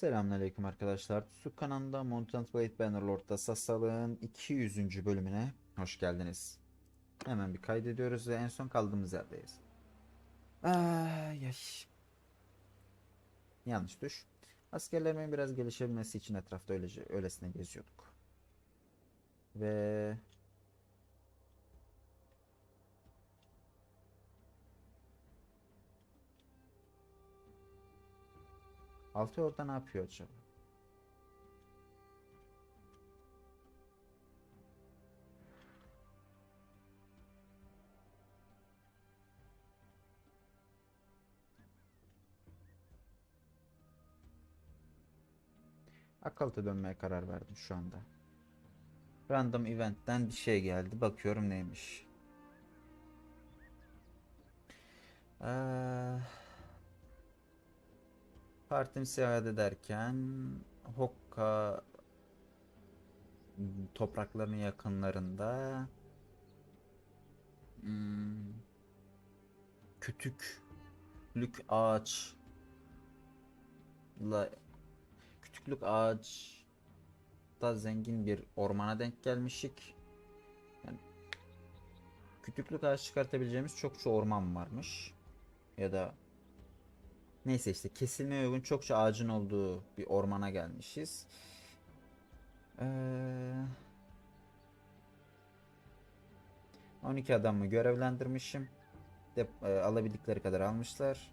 Selamünaleyküm arkadaşlar. Su kanalında Mountain Blade Bannerlord'da Sassal'ın 200. bölümüne hoş geldiniz. Hemen bir kaydediyoruz ve en son kaldığımız yerdeyiz. Ay, ay. Yanlış tuş. Askerlerimin biraz gelişebilmesi için etrafta öylece öylesine geziyorduk. Ve Altı orada ne yapıyor acaba? Akılta dönmeye karar verdim şu anda. Random eventten bir şey geldi. Bakıyorum neymiş. Eee Partim seyahat ederken Hokka topraklarının yakınlarında hmm, kütüklük ağaçla kütüklük ağaç da zengin bir ormana denk gelmişik. Yani kütüklük ağaç çıkartabileceğimiz çokça orman varmış. Ya da Neyse işte kesilmeye uygun çokça ağacın olduğu bir ormana gelmişiz. Ee, 12 adamı görevlendirmişim. De, e, alabildikleri kadar almışlar.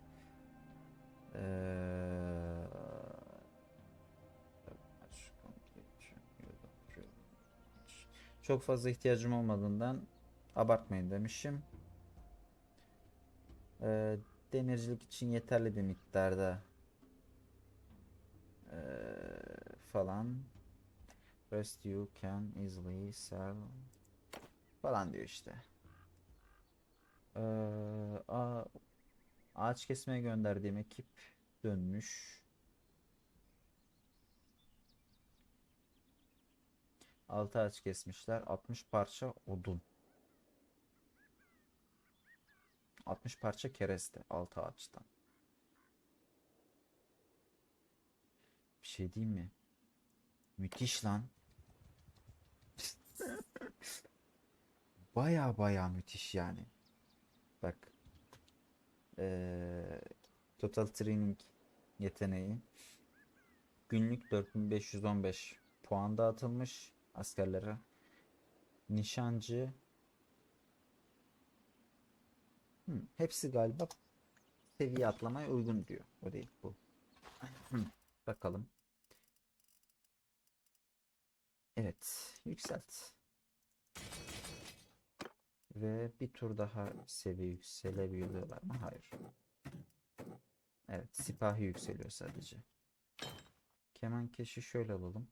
Ee, çok fazla ihtiyacım olmadığından abartmayın demişim. Ee, demircilik için yeterli bir miktarda ee, falan rest you can easily sell falan diyor işte. Ee, ağaç kesmeye gönderdiğim ekip dönmüş. Altı ağaç kesmişler. 60 parça odun. 60 parça kereste altı ağaçtan. Bir şey diyeyim mi? Müthiş lan. Baya baya müthiş yani. Bak. Ee, Total Training yeteneği. Günlük 4515 puan dağıtılmış askerlere. Nişancı Hı, hepsi galiba seviye atlamaya uygun diyor. O değil bu. Hı, bakalım. Evet. Yükselt. Ve bir tur daha seviye yükselebiliyorlar mı? Hayır. Evet. Sipahi yükseliyor sadece. Kemankeşi şöyle alalım.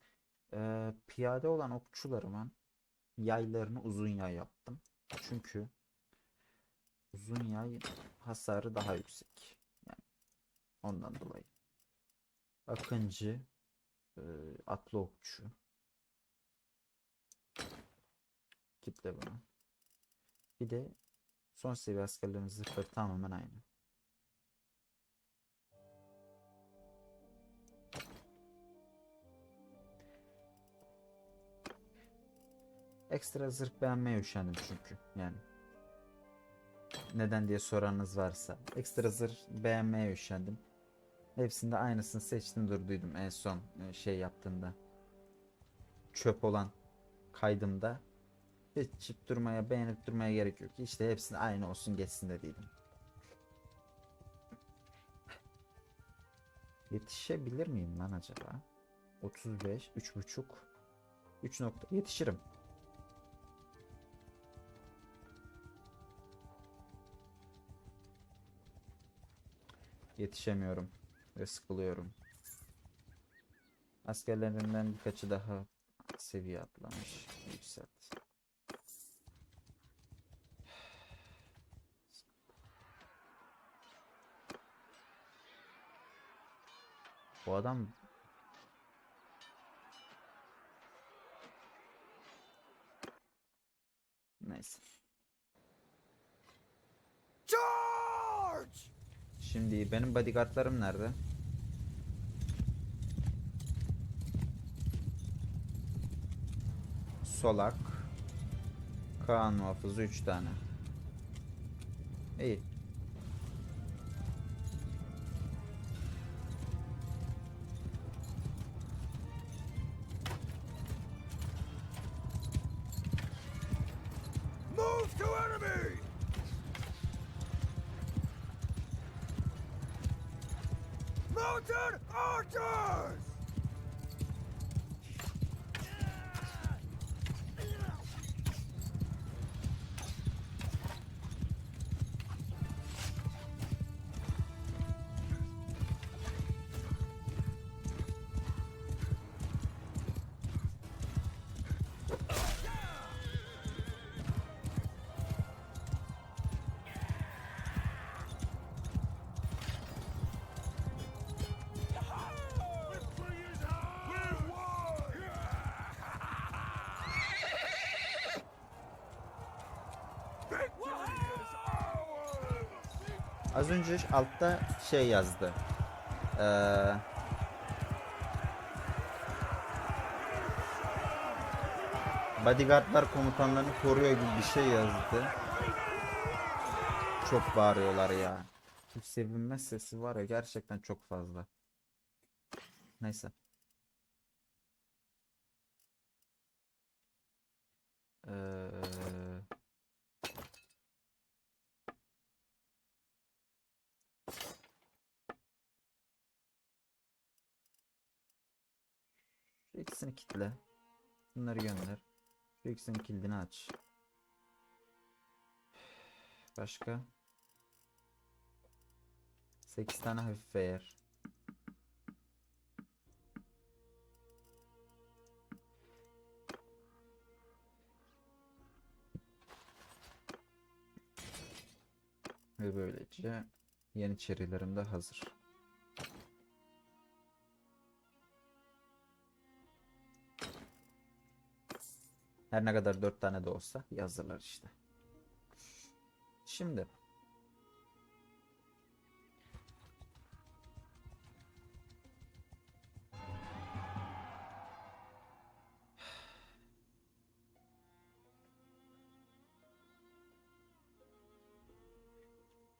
Ee, piyade olan okçularımın yaylarını uzun yay yaptım. Çünkü uzun yay hasarı daha yüksek. Yani ondan dolayı. Akıncı e, atlı okçu. Kitle bunu. Bir de son seviye askerlerin zırhları tamamen aynı. Ekstra zırh beğenmeye üşendim çünkü. Yani neden diye soranınız varsa. Ekstra zırh beğenmeye üşendim. Hepsinde aynısını seçtim durduydum en son e, şey yaptığımda. Çöp olan kaydımda. Seçip durmaya beğenip durmaya gerek yok. İşte hepsinde aynı olsun geçsin dediydim. Yetişebilir miyim lan acaba? 35, 3.5 3 nokta yetişirim. Yetişemiyorum ve sıkılıyorum. Askerlerinden birkaçı daha seviye atlamış. Yükselt. Bu adam Neyse. Şimdi benim bodyguardlarım nerede? Solak. Kaan muhafızı 3 tane. İyi. Doctor! Az önce altta şey yazdı. Ee, bodyguardlar komutanlarını koruyor gibi bir şey yazdı. Çok bağırıyorlar ya. Bu sevinme sesi var ya gerçekten çok fazla. Neyse. Ee, Kitle. Bunları gönder. Şu ikisinin kilidini aç. Başka? 8 tane hafif eğer. Ve böylece yeni çerilerim de hazır. Her ne kadar 4 tane de olsa yazdılar işte. Şimdi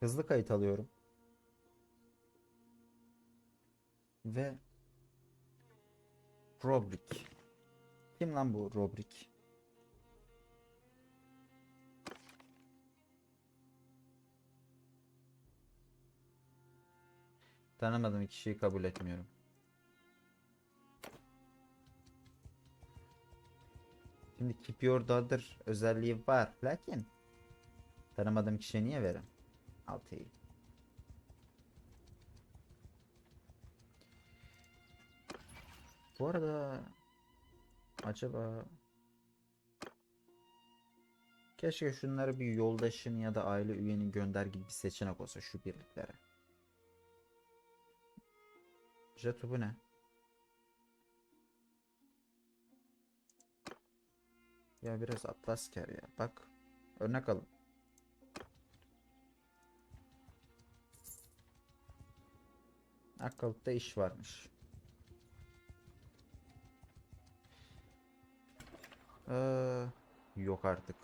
hızlı kayıt alıyorum. Ve Robrick. Kim lan bu Robrick? Tanımadığım kişiyi kabul etmiyorum. Şimdi Keep Your Daughter özelliği var. Lakin tanımadığım kişiye niye verin? Altıyı. Bu arada acaba keşke şunları bir yoldaşın ya da aile üyenin gönder gibi bir seçenek olsa şu birliklere. Jetu bu ne? Ya biraz Atlasker ya. Bak. Örnek alın. Akkalıkta iş varmış. Ee, yok artık.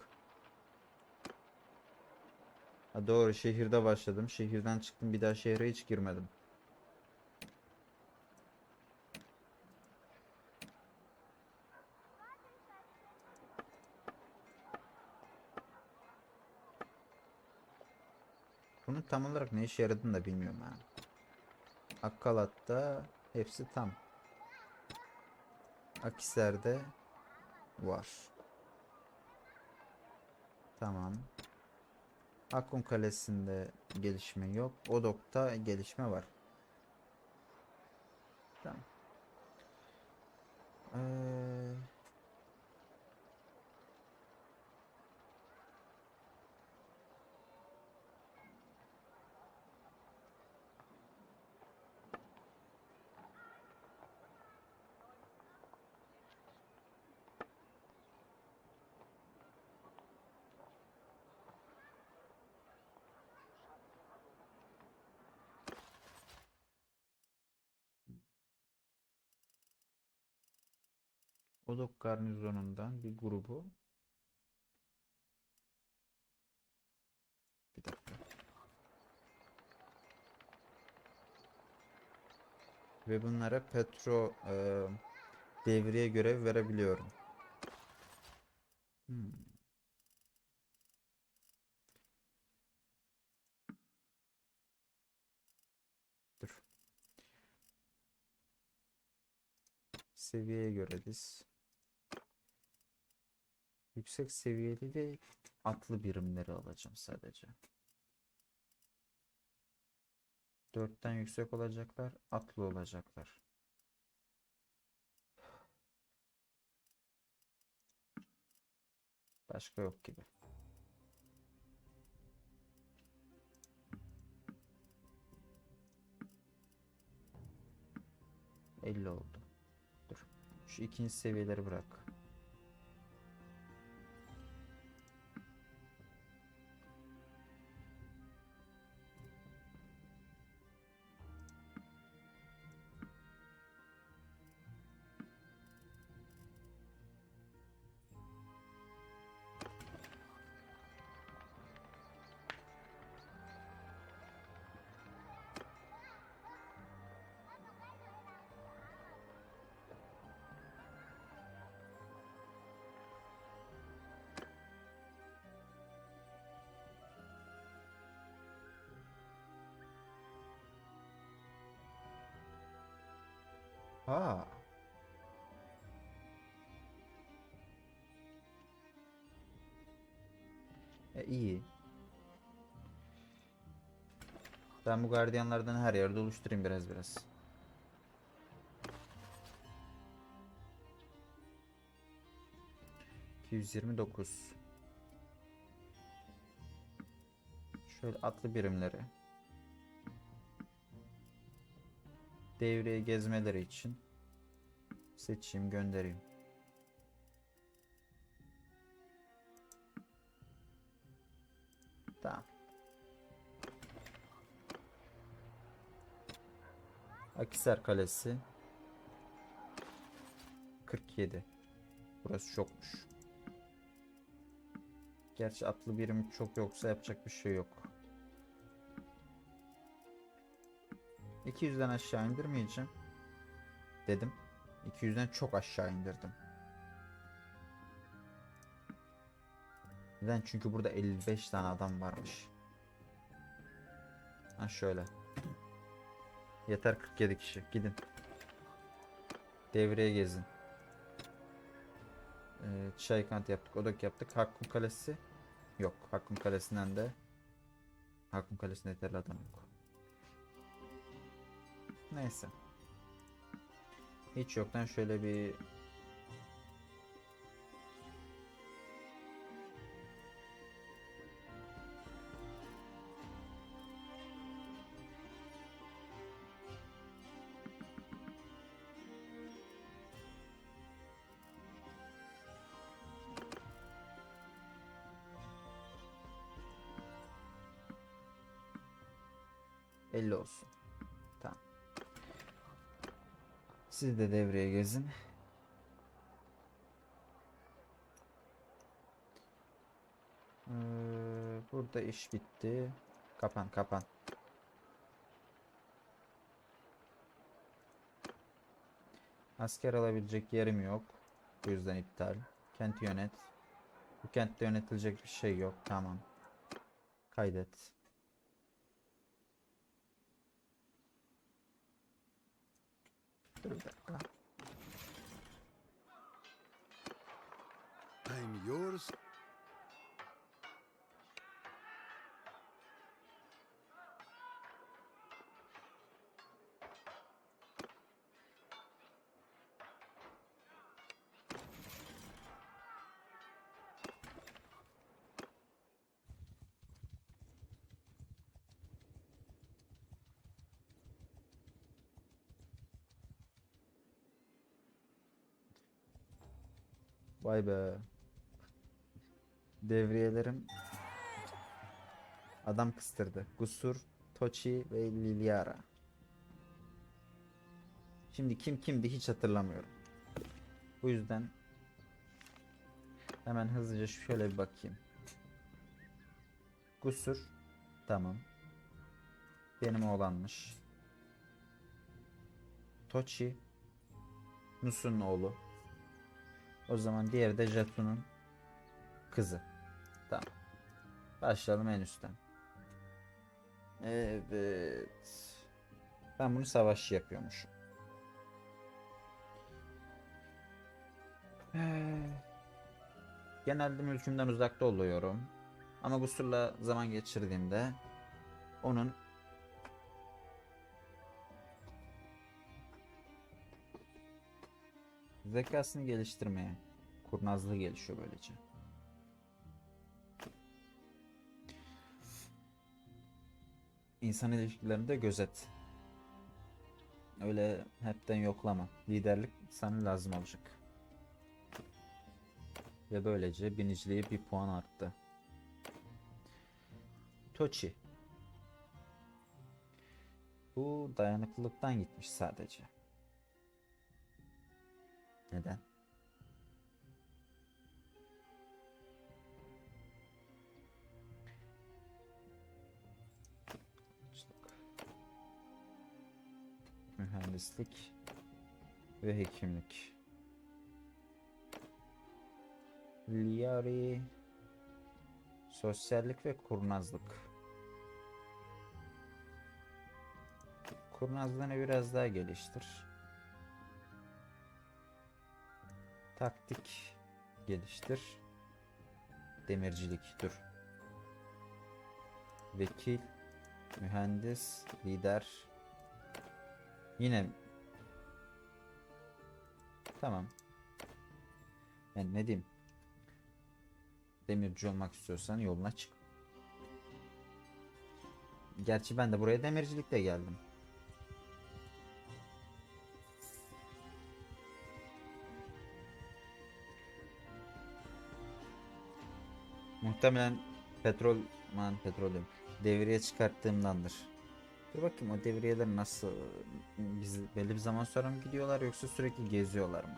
Ha doğru şehirde başladım. Şehirden çıktım bir daha şehre hiç girmedim. Tam olarak ne işe yaradığını da bilmiyorum ha. Akkalat'ta hepsi tam. Akisar'da var. Tamam. Akkun Kalesi'nde gelişme yok. Odok'ta gelişme var. Tamam. Ee, Odok garnizonundan bir grubu bir dakika. Ve bunlara petro e, devriye görev verebiliyorum. Hmm. Dur. Seviyeye göre diz. Yüksek seviyeli ve atlı birimleri alacağım sadece. Dörtten yüksek olacaklar, atlı olacaklar. Başka yok gibi. Elli oldu. Dur. Şu ikinci seviyeleri bırak. Ha. E, iyi. Ben bu gardiyanlardan her yerde oluşturayım biraz biraz. İki yüz yirmi dokuz. Şöyle atlı birimleri. Devreye gezmeleri için seçeyim göndereyim. Tamam. Akisar Kalesi 47 Burası çokmuş. Gerçi atlı birim çok yoksa yapacak bir şey yok. 200'den aşağı indirmeyeceğim. Dedim. 200'den çok aşağı indirdim. Neden? Çünkü burada 55 tane adam varmış. Ha şöyle. Yeter 47 kişi. Gidin. Devreye gezin. Ee, Çaykant yaptık. Odak yaptık. Hakkun Kalesi. Yok. Hakkun Kalesi'nden de Hakkun Kalesi'nde yeterli adam yok. Neyse. Hiç yoktan şöyle bir Siz de devreye gezin. Ee, burada iş bitti. Kapan kapan. Asker alabilecek yerim yok. Bu yüzden iptal. Kenti yönet. Bu kentte yönetilecek bir şey yok. Tamam. Kaydet. I'm yours. Vay be. Devriyelerim adam kıstırdı. Gusur, Tochi ve Liliara. Şimdi kim kimdi hiç hatırlamıyorum. Bu yüzden hemen hızlıca şöyle bir bakayım. Gusur tamam. Benim oğlanmış. Tochi Nus'un oğlu. O zaman diğeri de Jatu'nun kızı. Tamam. Başlayalım en üstten. Evet. Ben bunu savaşçı yapıyormuşum. Genelde mülkümden uzakta oluyorum. Ama Gusur'la zaman geçirdiğimde onun zekasını geliştirmeye, kurnazlığı gelişiyor böylece. İnsan ilişkilerinde gözet. Öyle hepten yoklama. Liderlik sana lazım olacak. Ve böylece biniciliği bir puan arttı. Tochi. Bu dayanıklılıktan gitmiş sadece. Neden? Mühendislik ve hekimlik. Liari Sosyallik ve kurnazlık. Kurnazlığını biraz daha geliştir. Taktik geliştir. Demircilik dur. Vekil, mühendis, lider. Yine Tamam. Yani ne diyeyim? Demirci olmak istiyorsan yoluna çık. Gerçi ben de buraya demircilikle geldim. Muhtemelen petrol, man petrolüm devriye çıkarttığımdandır. Dur bakayım o devriyeler nasıl biz belli bir zaman sonra mı gidiyorlar yoksa sürekli geziyorlar mı?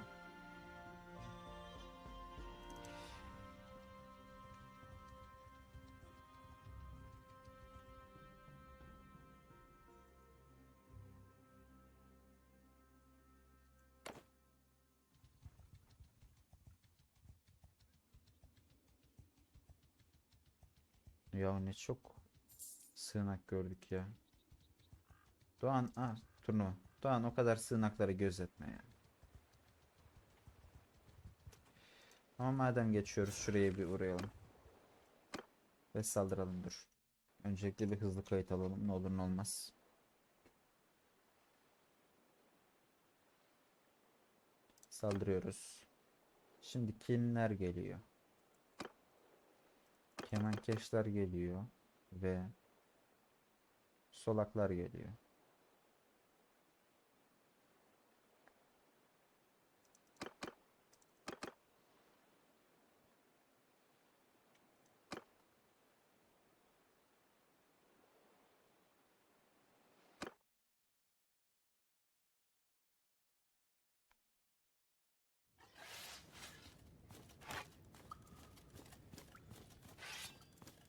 Ya ne çok sığınak gördük ya. Doğan, ah turnuva. Doğan o kadar sığınakları gözetme ya. Ama madem geçiyoruz şuraya bir uğrayalım. Ve saldıralım dur. Öncelikle bir hızlı kayıt alalım ne olur ne olmaz. Saldırıyoruz. Şimdi kimler geliyor? Kemankeşler geliyor ve solaklar geliyor.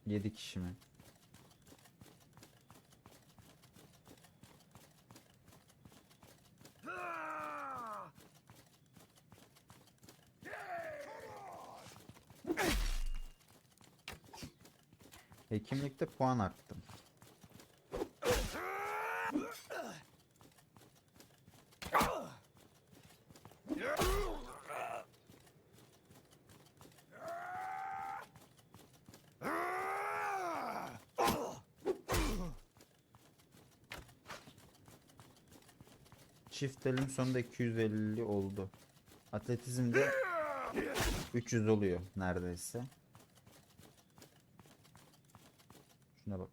Yedi kişi mi? Hekimlikte puan arttım. Çift elim sonunda 250 oldu. Atletizmde 300 oluyor neredeyse. Şuna bak.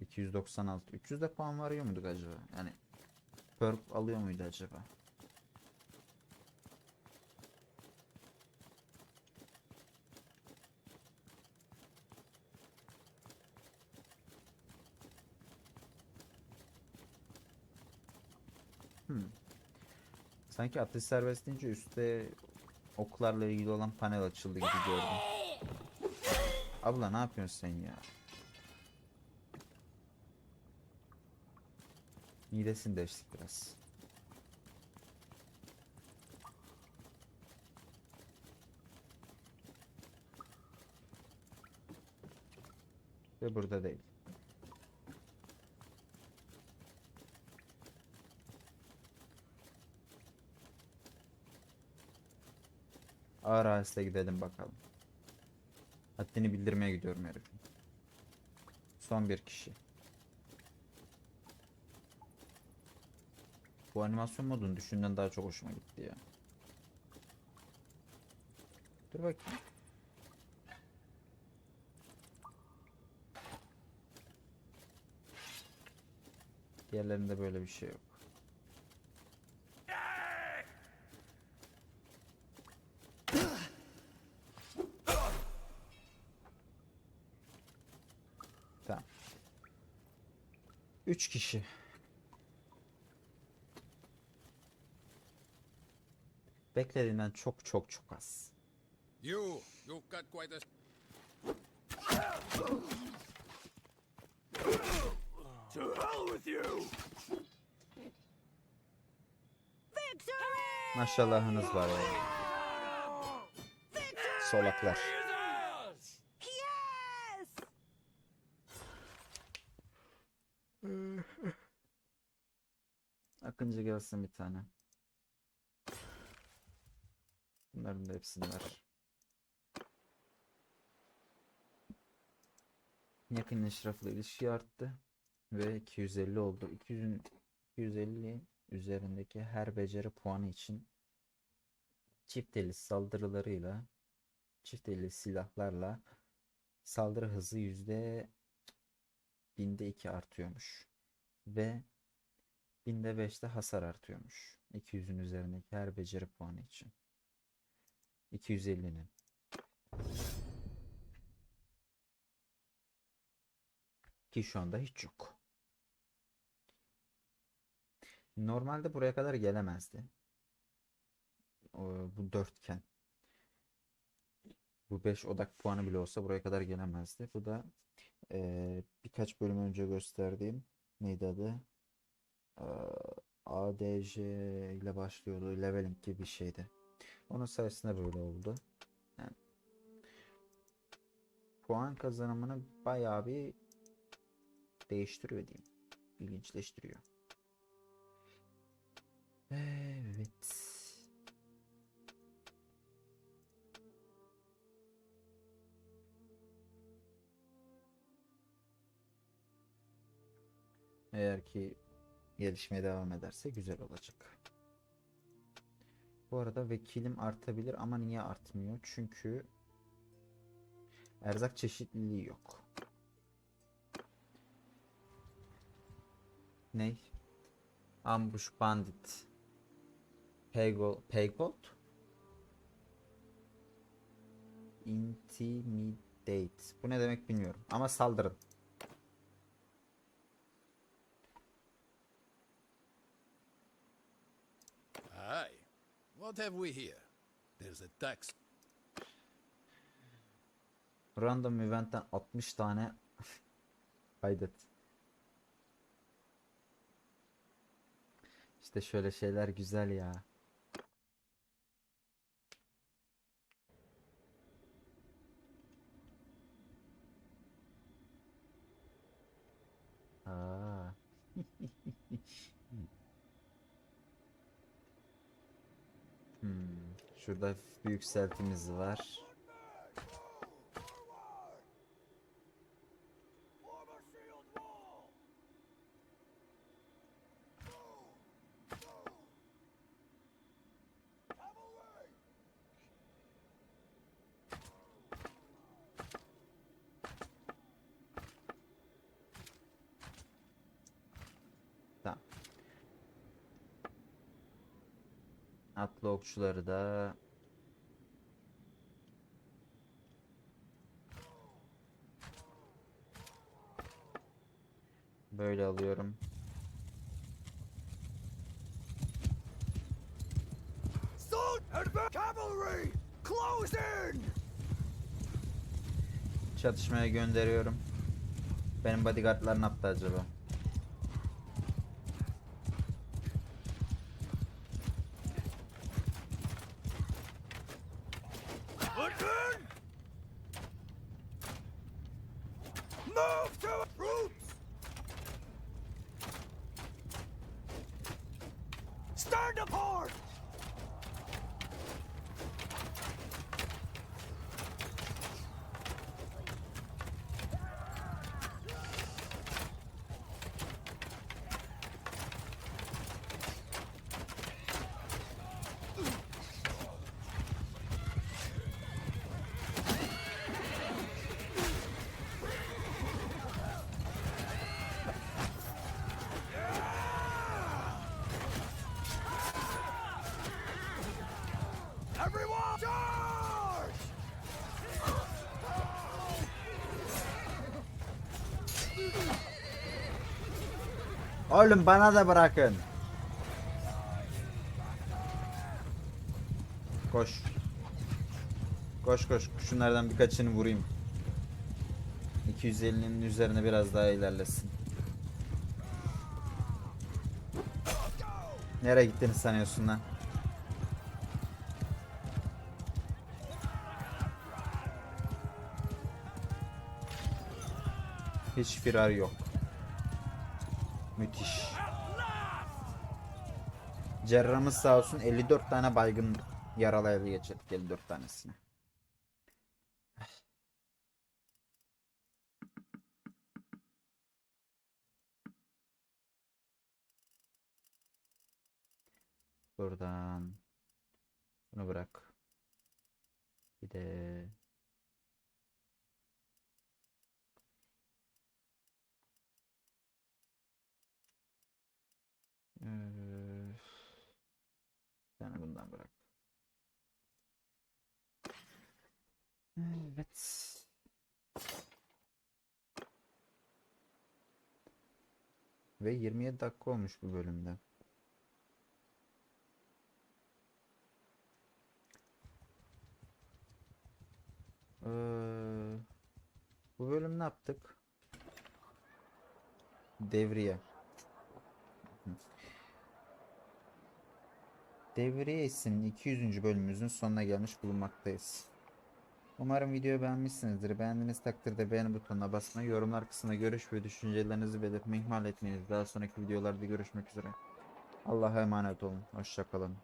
296. 300 de puan varıyor muyduk acaba? Yani perk alıyor muydu acaba? Sanki atış serbest deyince üstte oklarla ilgili olan panel açıldı gibi gördüm. Abla ne yapıyorsun sen ya? Midesini deştik biraz. Ve burada değil. Ağızla gidelim bakalım. Haddini bildirmeye gidiyorum herifin. Son bir kişi. Bu animasyon modunu düşünden daha çok hoşuma gitti ya. Dur bakayım. Diğerlerinde böyle bir şey yok. 3 kişi. Beklediğinden çok çok çok az. You, you've got quite a... To hell with you! Maşallahınız var ya. Solaklar. Akıncı gelsin bir tane. Bunların da hepsini ver. Yakın eşrafla ilişki arttı. Ve 250 oldu. 200'ün 250 üzerindeki her beceri puanı için çift eli saldırılarıyla çift eli silahlarla saldırı hızı yüzde binde 2 artıyormuş. Ve Binde 5'te hasar artıyormuş. 200'ün üzerindeki her beceri puanı için. 250'nin. Ki şu anda hiç yok. Normalde buraya kadar gelemezdi. Bu dörtgen. Bu 5 odak puanı bile olsa buraya kadar gelemezdi. Bu da eee, birkaç bölüm önce gösterdiğim neydi adı? Eee, ADJ ile başlıyordu. Leveling gibi bir şeydi. Onun sayesinde böyle oldu. Yani puan kazanımını bayağı bir değiştiriyor diyeyim. İlginçleştiriyor. Evet. Eğer ki gelişmeye devam ederse güzel olacak. Bu arada vekilim artabilir ama niye artmıyor? Çünkü erzak çeşitliliği yok. Ney? Ambush Bandit. Paygold. Paygold? Intimidate. Bu ne demek bilmiyorum. Ama saldırın. Aye. What have we here? There's a tax. Random event'ten 60 tane kaydet. İşte şöyle şeyler güzel ya. Aa. Hmm, şurada hafif bir var. Atlı okçuları da böyle alıyorum. Çatışmaya gönderiyorum. Benim bodyguardlar ne yaptı acaba? Oğlum bana da bırakın. Koş. Koş koş. Şunlardan birkaçını vurayım. 250'nin üzerine biraz daha ilerlesin. Nereye gittiğini sanıyorsun lan? Hiç firar yok. Müthiş. Cerrahımız sağ olsun 54 tane baygın yaralı ele geçirdik 54 tanesini. Buradan bunu bırak. Bir de Ee, yani bundan bırak. Evet. Ve 27 dakika olmuş bu bölümde. Ee, bu bölüm ne yaptık? Devriye. Devriye isimli 200. bölümümüzün sonuna gelmiş bulunmaktayız. Umarım videoyu beğenmişsinizdir. Beğendiğiniz takdirde beğeni butonuna basmayı, yorumlar kısmına görüş ve düşüncelerinizi belirtmeyi ihmal etmeyiniz. Daha sonraki videolarda görüşmek üzere. Allah'a emanet olun. Hoşçakalın.